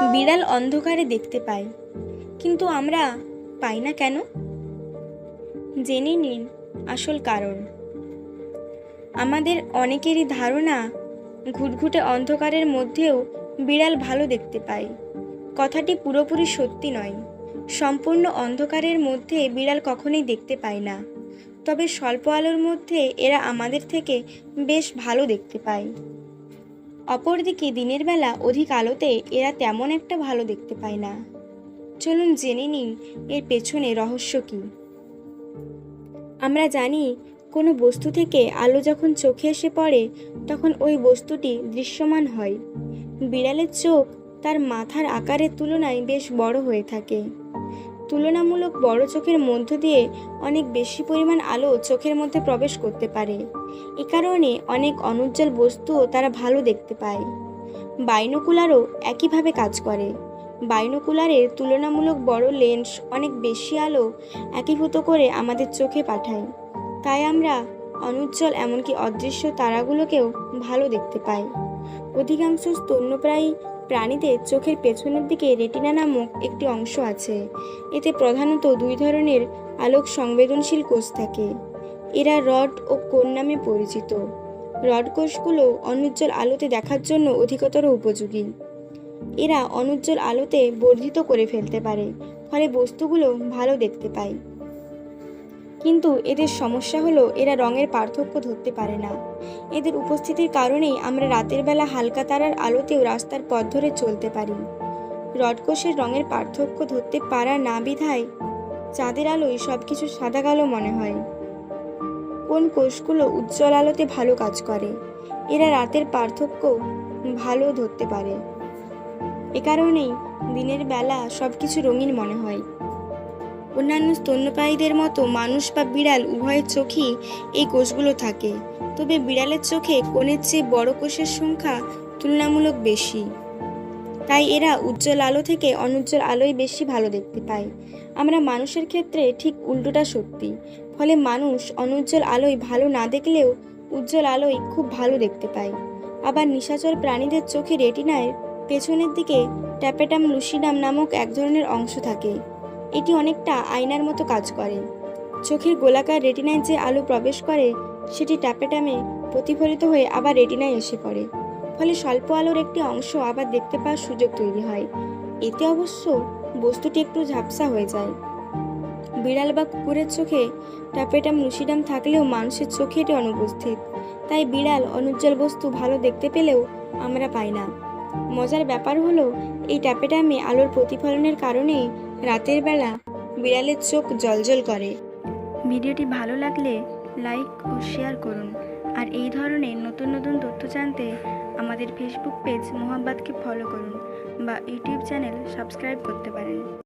বিড়াল অন্ধকারে দেখতে পায় কিন্তু আমরা পাই না কেন? জেনে নিন আসল কারণ। আমাদের অনেকেরই ধারণা, ঘুটঘুটে অন্ধকারের মধ্যেও বিড়াল ভালো দেখতে পায় কথাটি পুরোপুরি সত্যি নয়। সম্পূর্ণ অন্ধকারের মধ্যে বিড়াল কখনোই দেখতে পায় না। তবে স্বল্প আলোর মধ্যে এরা আমাদের থেকে বেশ ভালো দেখতে পায়। অপরদিকে দিনের বেলা অধিক আলোতে এরা তেমন একটা ভালো দেখতে পায় না। চলুন জেনে নিন এর পেছনে রহস্য কী। আমরা জানি কোনো বস্তু থেকে আলো যখন চোখে এসে পড়ে, তখন ওই বস্তুটি দৃশ্যমান হয়। বিড়ালের চোখ তার মাথার আকারের তুলনায় বেশ বড় হয়ে থাকে। তুলনামূলক বড় চোখের মধ্য দিয়ে অনেক বেশি পরিমাণ আলো চোখের মধ্যে প্রবেশ করতে পারে। এ কারণে অনেক অনুজ্জ্বল বস্তুও তারা ভালো দেখতে পায়। বাইনোকুলারও একইভাবে কাজ করে। বাইনোকুলারের তুলনামূলক বড় লেন্স অনেক বেশি আলো একীভূত করে আমাদের চোখে পাঠায়। তাই আমরা অনুজ্জ্বল এমনকি অদৃশ্য তারাগুলোকেও ভালো দেখতে পাই। অধিকাংশ স্তন্যপ্রায়ী প্রাণীদের চোখের পেছনের দিকে রেটিনা নামক একটি অংশ আছে। এতে প্রধানত দুই ধরনের আলোক সংবেদনশীল কোষ থাকে। এরা রড ও কোন নামে পরিচিত। রড কোষগুলো অনুজ্জ্বল আলোতে দেখার জন্য অধিকতর উপযোগী। এরা অনুজ্জ্বল আলোতে বর্ধিত করে ফেলতে পারে, ফলে বস্তুগুলো ভালো দেখতে পায়। কিন্তু এদের সমস্যা হলো এরা রঙের পার্থক্য ধরতে পারে না। এদের উপস্থিতির কারণেই আমরা রাতের বেলা হালকা তারার আলোতেও রাস্তার পথ ধরে চলতে পারি। রডকোষের রঙের পার্থক্য ধরতে পারা না বিধায় চাঁদের আলোয় সব কিছু সাদা কালো মনে হয়। কোন কোষগুলো উজ্জ্বল আলোতে ভালো কাজ করে, এরা রাতের পার্থক্য ভালো ধরতে পারে। এ কারণেই দিনের বেলা সব কিছু রঙিন মনে হয়। অন্যান্য স্তন্যপায়ীদের মতো মানুষ বা বিড়াল উভয়ের চোখেই এই কোষগুলো থাকে। তবে বিড়ালের চোখে কোণের চেয়ে বড় কোষের সংখ্যা তুলনামূলক বেশি। তাই এরা উজ্জ্বল আলো থেকে অনুজ্জ্বল আলোয় বেশি ভালো দেখতে পায়। আমরা মানুষের ক্ষেত্রে ঠিক উল্টোটা সত্যি। ফলে মানুষ অনুজ্জ্বল আলোয় ভালো না দেখলেও উজ্জ্বল আলোয় খুব ভালো দেখতে পায়। আবার নিশাচর প্রাণীদের চোখে রেটিনায় পেছনের দিকে ট্যাপেটাম লুসিডাম নামক এক ধরনের অংশ থাকে। এটি অনেকটা আয়নার মতো কাজ করে। চোখের গোলাকার রেটিনায় যে আলো প্রবেশ করে, সেটি ট্যাপেটামে প্রতিফলিত হয়ে আবার রেটিনায় এসে পড়ে। ফলে স্বল্প আলোর একটি অংশ আবার দেখতে পাওয়ার সুযোগ তৈরি হয়। এতে অবশ্য বস্তুটি একটু ঝাপসা হয়ে যায়। বিড়াল বা কুকুরের চোখে ট্যাপেটাম লুসিডাম থাকলেও মানুষের চোখে এটি অনুপস্থিত। তাই বিড়াল অনুজ্জ্বল বস্তু ভালো দেখতে পেলেও আমরা পাই না। মজার ব্যাপার হলো, এই ট্যাপেটামে আলোর প্রতিফলনের কারণে রাতের বেলা বিড়ালের চোখ জলজল করে। ভিডিওটি ভালো লাগলে লাইক ও শেয়ার করুন। আর এই ধরনের নতুন নতুন তথ্য জানতে আমাদের ফেসবুক পেজ মোহাম্মদকে ফলো করুন বা ইউটিউব চ্যানেল সাবস্ক্রাইব করতে পারেন।